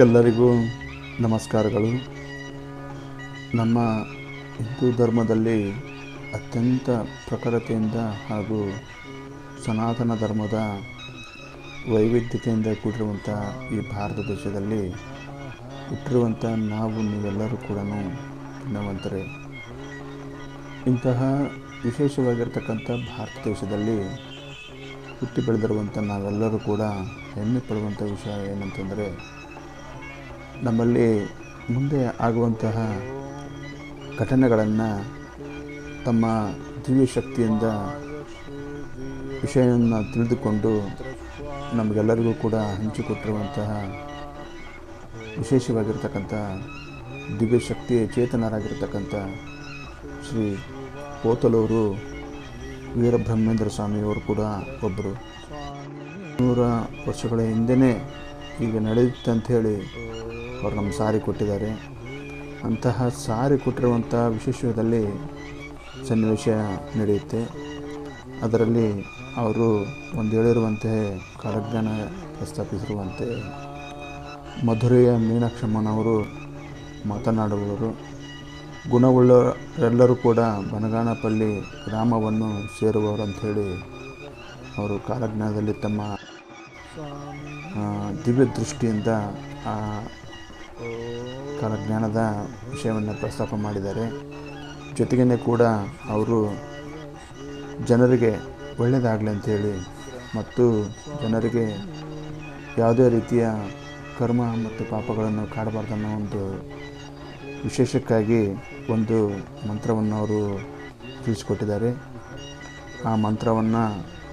ಎಲ್ಲರಿಗೂ ನಮಸ್ಕಾರಗಳು. ನಮ್ಮ ಹಿಂದೂ ಧರ್ಮದಲ್ಲಿ ಅತ್ಯಂತ ಪ್ರಖರತೆಯಿಂದ ಹಾಗೂ ಸನಾತನ ಧರ್ಮದ ವೈವಿಧ್ಯತೆಯಿಂದ ಕೂಡಿರುವಂಥ ಈ ಭಾರತ ದೇಶದಲ್ಲಿ ಹುಟ್ಟಿರುವಂಥ ನಾವು ನೀವೆಲ್ಲರೂ ಕೂಡ ಪುಣ್ಯವಂತರೇ ಇಂತಹ ವಿಶೇಷವಾಗಿರ್ತಕ್ಕಂಥ ಭಾರತ ದೇಶದಲ್ಲಿ ಹುಟ್ಟಿ ಬೆಳೆದಿರುವಂಥ ನಾವೆಲ್ಲರೂ ಕೂಡ ಹೆಮ್ಮೆ ಪಡುವಂಥ ವಿಷಯ ಏನಂತಂದರೆ ನಮ್ಮಲ್ಲಿ ಮುಂದೆ ಆಗುವಂತಹ ಘಟನೆಗಳನ್ನು ತಮ್ಮ ದಿವ್ಯ ಶಕ್ತಿಯಿಂದ ವಿಷಯವನ್ನು ತಿಳಿದುಕೊಂಡು ನಮಗೆಲ್ಲರಿಗೂ ಕೂಡ ಹಂಚಿಕೊಟ್ಟಿರುವಂತಹ ವಿಶೇಷವಾಗಿರ್ತಕ್ಕಂಥ ದಿವ್ಯ ಶಕ್ತಿಯ ಚೇತನರಾಗಿರ್ತಕ್ಕಂಥ ಶ್ರೀ ಪೋತಲೂರು ವೀರಬ್ರಹ್ಮೇಂದ್ರ ಸ್ವಾಮಿಯವರು ಕೂಡ ಒಬ್ಬರು. ನೂರ ವರ್ಷಗಳ ಹಿಂದೆಯೇ ಈಗ ನಡೆಯುತ್ತೆ ಅಂಥೇಳಿ ಅವರು ನಮ್ಮ ಸಾರಿ ಕೊಟ್ಟಿದ್ದಾರೆ. ಅಂತಹ ಸಾರಿ ಕೊಟ್ಟಿರುವಂಥ ವಿಶೇಷದಲ್ಲಿ ಸನ್ನಿವೇಶ ನಡೆಯುತ್ತೆ. ಅದರಲ್ಲಿ ಅವರು ಒಂದು ಹೇಳಿರುವಂತೆ ಕಾಲಜ್ಞಾನ ಪ್ರಸ್ತಾಪಿಸಿರುವಂತೆ ಮಧುರೆಯ ಮೀನಾಕ್ಷಮ್ಮನವರು ಮಾತನಾಡುವವರು ಗುಣವುಳ್ಳರೆಲ್ಲರೂ ಕೂಡ ಬನಗಾನಪಲ್ಲಿ ಗ್ರಾಮವನ್ನು ಸೇರುವವರು ಅಂಥೇಳಿ ಅವರು ಕಾಲಜ್ಞಾನದಲ್ಲಿ ತಮ್ಮ ದಿವ್ಯ ದೃಷ್ಟಿಯಿಂದ ಆ ಕಾಲಜ್ಞಾನದ ವಿಷಯವನ್ನು ಪ್ರಸ್ತಾಪ ಮಾಡಿದ್ದಾರೆ. ಜೊತೆಗೇ ಕೂಡ ಅವರು ಜನರಿಗೆ ಒಳ್ಳೆಯದಾಗಲಿ ಅಂಥೇಳಿ ಮತ್ತು ಜನರಿಗೆ ಯಾವುದೇ ರೀತಿಯ ಕರ್ಮ ಮತ್ತು ಪಾಪಗಳನ್ನು ಕಾಡಬಾರ್ದನ್ನೋ ಒಂದು ವಿಶೇಷಕ್ಕಾಗಿ ಒಂದು ಮಂತ್ರವನ್ನು ಅವರು ತಿಳಿಸಿಕೊಟ್ಟಿದ್ದಾರೆ. ಆ ಮಂತ್ರವನ್ನು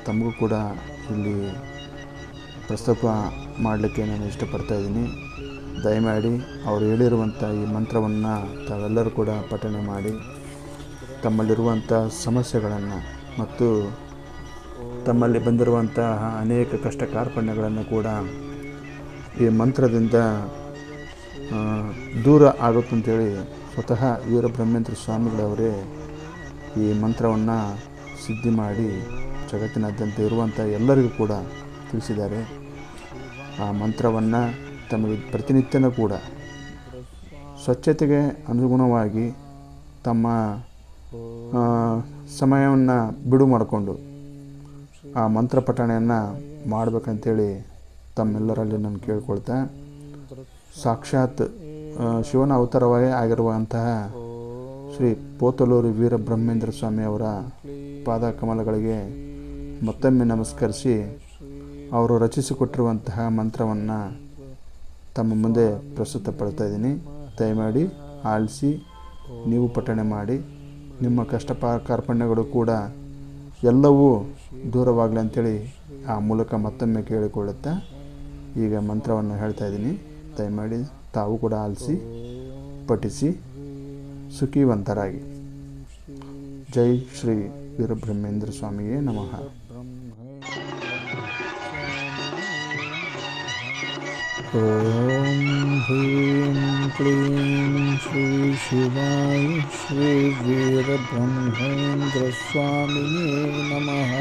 ತಮಗೂ ಕೂಡ ಇಲ್ಲಿ ಪ್ರಸ್ತಾಪ ಮಾಡಲಿಕ್ಕೆ ನಾನು ಇಷ್ಟಪಡ್ತಾ ಇದ್ದೀನಿ. ದಯಮಾಡಿ ಅವರು ಹೇಳಿರುವಂಥ ಈ ಮಂತ್ರವನ್ನು ತಾವೆಲ್ಲರೂ ಕೂಡ ಪಠಣೆ ಮಾಡಿ, ತಮ್ಮಲ್ಲಿರುವಂಥ ಸಮಸ್ಯೆಗಳನ್ನು ಮತ್ತು ತಮ್ಮಲ್ಲಿ ಬಂದಿರುವಂತಹ ಅನೇಕ ಕಷ್ಟ ಕಾರ್ಪಣ್ಯಗಳನ್ನು ಕೂಡ ಈ ಮಂತ್ರದಿಂದ ದೂರ ಆಗುತ್ತಂತೇಳಿ ಸ್ವತಃ ವೀರಬ್ರಹ್ಮೇಂದ್ರ ಸ್ವಾಮಿಗಳವರೇ ಈ ಮಂತ್ರವನ್ನು ಸಿದ್ಧಿ ಮಾಡಿ ಜಗತ್ತಿನಾದ್ಯಂತ ಇರುವಂಥ ಎಲ್ಲರಿಗೂ ಕೂಡ ತಿಳಿಸಿದ್ದಾರೆ. ಆ ಮಂತ್ರವನ್ನು ತಮಗೆ ಪ್ರತಿನಿತ್ಯನೂ ಕೂಡ ಸ್ವಚ್ಛತೆಗೆ ಅನುಗುಣವಾಗಿ ತಮ್ಮ ಸಮಯವನ್ನು ಬಿಡು ಮಾಡಿಕೊಂಡು ಆ ಮಂತ್ರ ಪಠಣೆಯನ್ನು ಮಾಡಬೇಕಂತೇಳಿ ತಮ್ಮೆಲ್ಲರಲ್ಲಿ ನಾನು ಕೇಳ್ಕೊಳ್ತಾ, ಸಾಕ್ಷಾತ್ ಶಿವನ ಅವತಾರವಾಗಿ ಆಗಿರುವಂತಹ ಶ್ರೀ ಪೋತಲೂರು ವೀರಬ್ರಹ್ಮೇಂದ್ರ ಸ್ವಾಮಿ ಅವರ ಪಾದ ಕಮಲಗಳಿಗೆ ಮತ್ತೊಮ್ಮೆ ನಮಸ್ಕರಿಸಿ, ಅವರು ರಚಿಸಿಕೊಟ್ಟಿರುವಂತಹ ಮಂತ್ರವನ್ನು ತಮ್ಮ ಮುಂದೆ ಪ್ರಸ್ತುತಪಡ್ತಾ ಇದ್ದೀನಿ. ದಯಮಾಡಿ ಆಲಿಸಿ ನೀವು ಪಠಣೆ ಮಾಡಿ. ನಿಮ್ಮ ಕಷ್ಟ ಕಾರ್ಪಣ್ಯಗಳು ಕೂಡ ಎಲ್ಲವೂ ದೂರವಾಗಲಿ ಅಂಥೇಳಿ ಆ ಮೂಲಕ ಮತ್ತೊಮ್ಮೆ ಕೇಳಿಕೊಳ್ಳುತ್ತಾ ಈಗ ಮಂತ್ರವನ್ನು ಹೇಳ್ತಾ ಇದ್ದೀನಿ. ದಯಮಾಡಿ ತಾವು ಕೂಡ ಆಲಿಸಿ ಪಠಿಸಿ, ಸುಖೀವಂತರಾಗಿ. ಜೈ ಶ್ರೀ ವೀರಬ್ರಹ್ಮೇಂದ್ರ ಸ್ವಾಮಿಯೇ ನಮಃ. ॐ ह्रीं क्लीं श्रीशिवाय श्रीवीरब्रह्मेन्द्रस्वामिने नमः।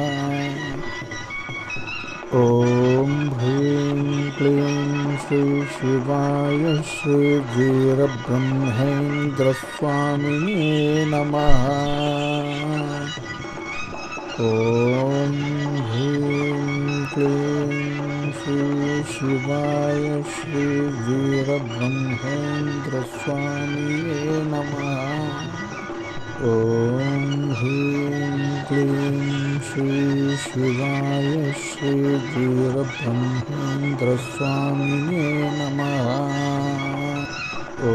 ॐ ह्रीं क्लीं श्रीशिवाय श्रीवीरब्रह्मेन्द्रस्वामिने नमः। ॐ ह्रीं क्लीं शिवाय श्रीवीरब्रह्मेन्द्रस्वामिये नमः। ॐ ह्रीं क्लीं श्री शिवाय श्रीवीरब्रह्मेन्द्रस्वामिने नमः। ॐ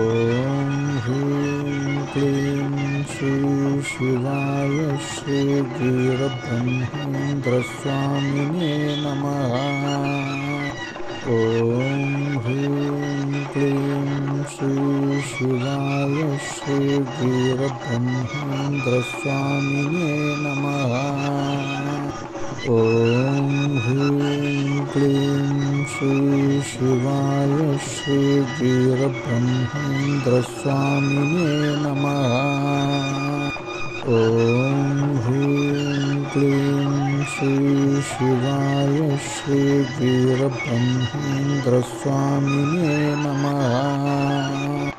ह्रीं क्लीं श्री शिवाय श्रीवीरब्रह्मेन्द्रस्वामिने नमः। ॐ ह्रीं क्लीं श्री शिवाय नमः। ॐ ह्रीं क्लीं श्री शिवाय नमः। ॐ ह्रीं क्लीं श्रीशिवाय श्रीवीरब्रह्मेन्द्रस्वामिने नमः।